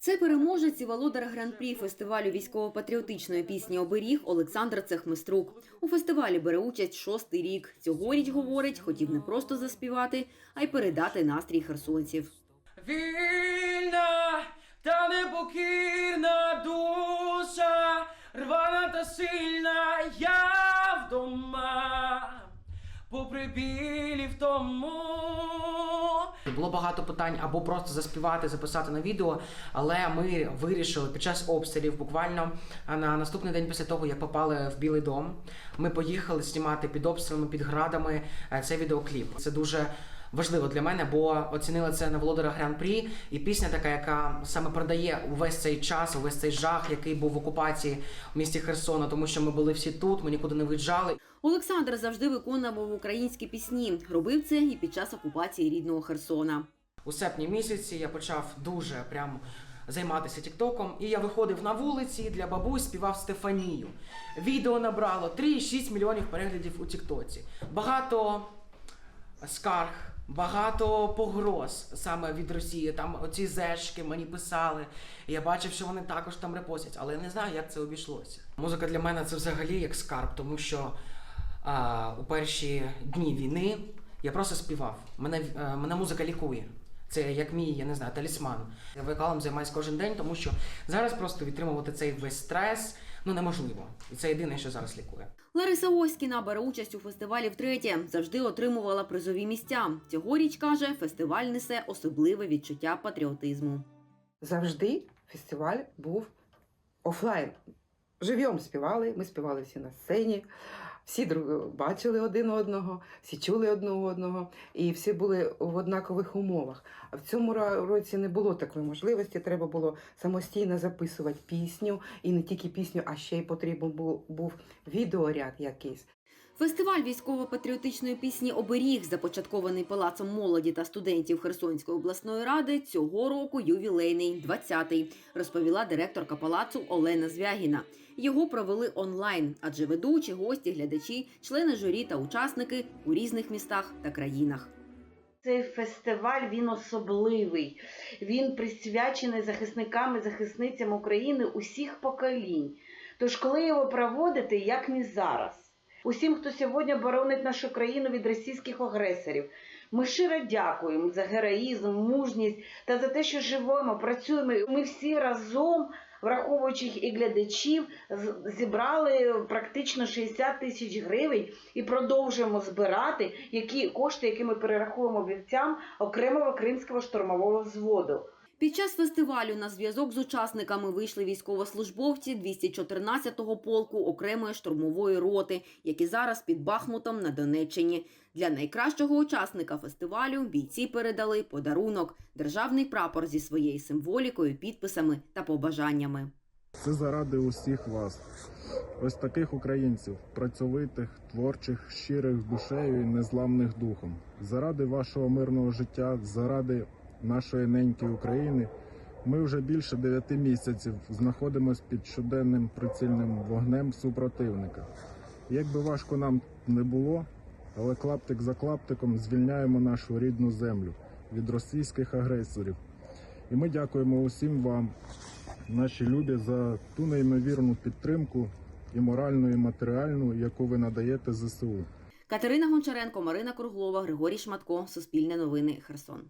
Це переможець і володар гран-прі фестивалю військово-патріотичної пісні Оберіг Олександр Цехмиструк. У фестивалі бере участь шостий рік. Цьогоріч говорить, хотів не просто заспівати, а й передати настрій херсонців. Вільна та непокірна душа, рвана та сильна я вдома, попри білі в тому. Було багато питань або просто заспівати, записати на відео, але ми вирішили під час обстрілів, буквально на наступний день після того, як попали в Білий дом, ми поїхали знімати під обстрілами, під градами е, цей відеокліп. Це дуже важливо для мене, бо оцінили це на володаря гран-прі, і пісня така, яка саме передає увесь цей час, увесь цей жах, який був в окупації в місті Херсона, тому що ми були всі тут, ми нікуди не виїжджали. Олександр завжди виконував українські пісні. Робив це і під час окупації рідного Херсона. У серпні місяці я почав дуже прям займатися тіктоком, і я виходив на вулиці для бабусь, співав Стефанію. Відео набрало 3,6 мільйонів переглядів у Тіктоці. Багато скарг, багато погроз саме від Росії. Там оці зешки мені писали. Я бачив, що вони також там репостять, але я не знаю, як це обійшлося. Музика для мене це взагалі як скарб, тому що а, у перші дні війни я просто співав. Мене, е, мене музика лікує. Це як мій, я не знаю, талісман. Я вокалом займаюся кожен день, тому що зараз просто відтримувати цей весь стрес ну неможливо. І це єдине, що зараз лікує. Лариса Оськіна бере участь у фестивалі втретє. Завжди отримувала призові місця. Цьогоріч каже, фестиваль несе особливе відчуття патріотизму. завжди фестиваль був офлайн. Живьом співали, ми співали всі на сцені, всі бачили один одного, всі чули одного одного, і всі були в однакових умовах. А в цьому році не було такої можливості. Треба було самостійно записувати пісню, і не тільки пісню, а ще й потрібен був, відеоряд якийсь. Фестиваль військово-патріотичної пісні Оберіг, започаткований Палацом молоді та студентів Херсонської обласної ради, цього року ювілейний 20-й, розповіла директорка палацу Олена Звягіна. Його провели онлайн, адже ведучі, гості, глядачі, члени журі та учасники у різних містах та країнах. Цей фестиваль він особливий. Він присвячений захисникам і захисницям України усіх поколінь. Тож, коли його проводити, як не зараз, усім, хто сьогодні боронить нашу країну від російських агресорів, ми щиро дякуємо за героїзм, мужність та за те, що живемо, працюємо. Ми всі разом, враховуючи і глядачів, зібрали практично 60 тисяч гривень і продовжуємо збирати які кошти, які ми перерахуємо бійцям окремого кримського штурмового взводу. Під час фестивалю на зв'язок з учасниками вийшли військовослужбовці 214-го полку окремої штурмової роти, які зараз під Бахмутом на Донеччині. Для найкращого учасника фестивалю бійці передали подарунок державний прапор зі своєю символікою, підписами та побажаннями. Це заради усіх вас, ось таких українців, працьовитих, творчих, щирих душею і незламних духом. Заради вашого мирного життя, заради нашої неньки України. Ми вже більше дев'яти місяців знаходимося під щоденним прицільним вогнем супротивника. Як би важко нам не було, але клаптик за клаптиком звільняємо нашу рідну землю від російських агресорів. І ми дякуємо усім вам, наші любі, за ту неймовірну підтримку і моральну, і матеріальну, яку ви надаєте ЗСУ. Катерина Гончаренко, Марина Круглова, Григорій Шматко. Суспільне новини. Херсон.